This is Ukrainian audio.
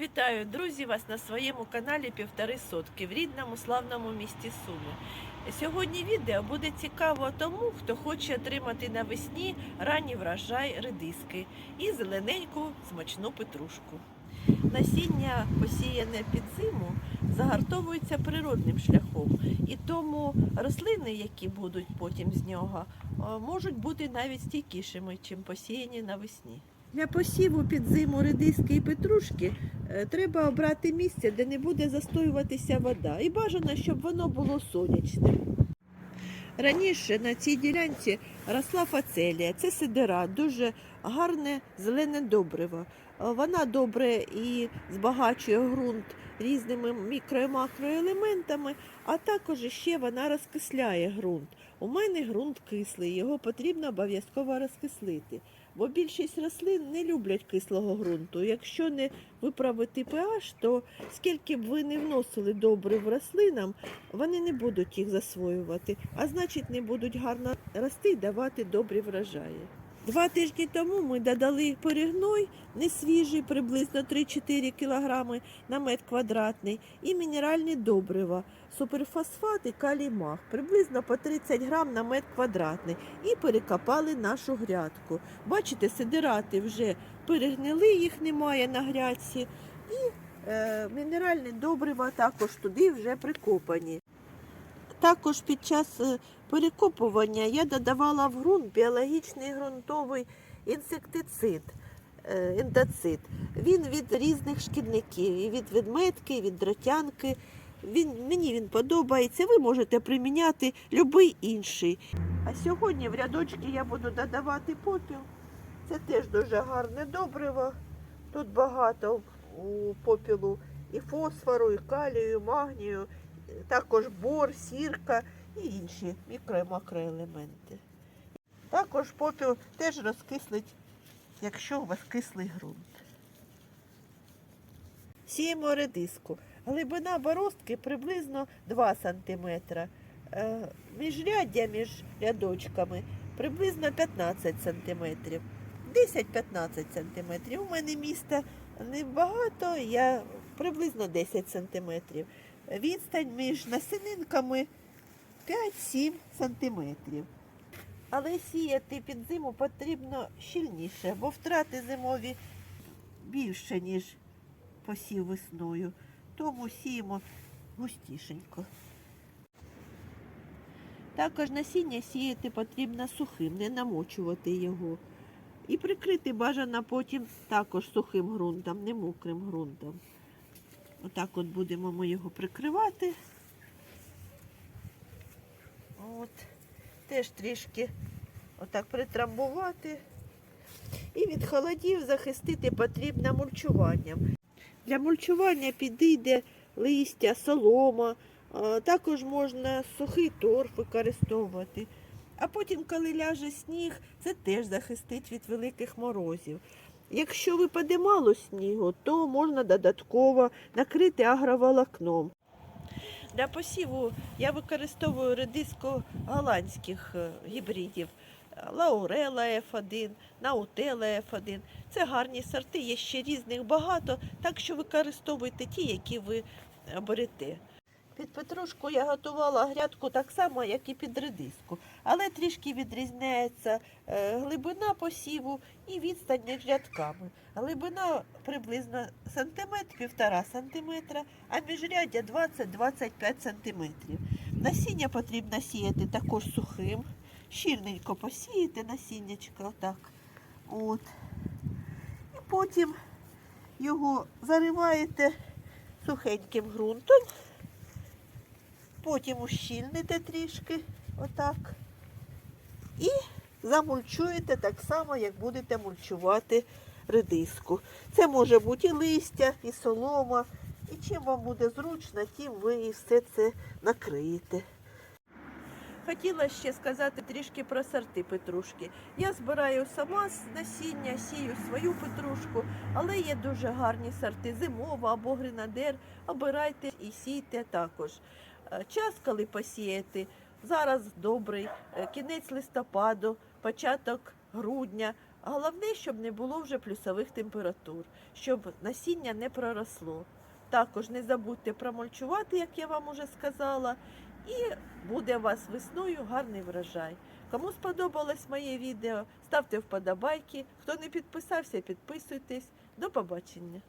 Вітаю, друзі, вас на своєму каналі Півтори сотки в рідному славному місті Суми. Сьогодні відео буде цікаво тому, хто хоче отримати навесні ранній врожай редиски і зелененьку смачну петрушку. Насіння, посіяне під зиму, загартовується природним шляхом, і тому рослини, які будуть потім з нього, е, можуть бути навіть стійкішими, чим посіяні навесні. Для посіву під зиму редиски і петрушки треба обрати місце, де не буде застоюватися вода. І бажано, щоб воно було сонячним. Раніше на цій ділянці росла фацелія, це сидера, дуже гарне зелене добриво. Е, Вона добре і збагачує ґрунт різними мікро і макроелементами, а також ще вона розкисляє ґрунт. У мене ґрунт кислий, його потрібно обов'язково розкислити. Бо більшість рослин не люблять кислого ґрунту. Якщо не виправити pH, то скільки б ви не вносили добрив рослинам, вони не будуть їх засвоювати, а значить не будуть гарно рости і давати добрі врожаї. Два тижні тому ми додали перегной, не свіжий, приблизно 3-4 кг на метр квадратний, і мінеральні добрива, суперфосфат і калій маг, приблизно по 30 грам на метр квадратний, і перекопали нашу грядку. Бачите, сидирати вже перегнили, їх немає на грядці, і е, мінеральні добрива також туди вже прикопані. Також під час е, перекопування я додавала в ґрунт біологічний ґрунтовий інсектицид, е. Він від різних шкідників, і від ведметки, і від дротянки. Він, мені він подобається, ви можете приміняти будь-який інший. А сьогодні в рядочки я буду додавати попіл. Це теж дуже гарне добриво. Тут багато у попілу і фосфору, і калію, і магнію, також бор, сірка і інші мікро і макроелементи. Також попіл теж розкислить, якщо у вас кислий ґрунт. Сіємо редиску. Глибина боростки приблизно 2 см. Міжряддя між рядочками приблизно 15 см. 10-15 см. У мене міста небагато, я приблизно 10 см. Відстань між насінинками 5-7 см. Але сіяти під зиму потрібно щільніше, бо втрати зимові більше, ніж посів весною. Тому сіємо густішенько. Також насіння сіяти потрібно сухим, не намочувати його. І прикрити бажано потім також сухим ґрунтом, не мокрим ґрунтом. Отак от будемо ми його прикривати. От. Теж трішки отак притрамбувати. І від холодів захистити потрібно мульчуванням. Для мульчування підійде листя, солома, також можна сухий торф використовувати. А потім, коли ляже сніг, це теж захистить від великих морозів. Якщо випаде мало снігу, то можна додатково накрити агроволокном. Для посіву я використовую редиску голландських е, гібридів. Лаурела F1, Наутела F1. Це гарні сорти, є ще різних багато, так що використовуйте ті, які ви берете. Під петрушку я готувала грядку так само, як і під редиску, але трішки відрізняється е, глибина посіву і відстань між рядками. Глибина приблизно сантиметр, півтора сантиметра, а міжряддя 20-25 сантиметрів. Насіння потрібно сіяти також сухим, щільненько посіяти насіннячко отак. От. І потім його зариваєте сухеньким ґрунтом. Потім ущільните трішки, отак. І замульчуєте так само, як будете мульчувати редиску. Це може бути і листя, і солома. І чим вам буде зручно, тим ви і все це накриєте. Хотіла ще сказати трішки про сорти петрушки. Я збираю сама з насіння, сію свою петрушку, але є дуже гарні сорти зимова або гренадер. Обирайте і сійте також. Е, Час, коли посіяти, зараз добрий, е, кінець листопаду, початок грудня. Головне, щоб не було вже плюсових температур, щоб насіння не проросло. Також не забудьте промульчувати, як я вам уже сказала, і буде у вас весною гарний врожай. Кому сподобалось моє відео, ставте вподобайки. Хто не підписався, підписуйтесь. До побачення.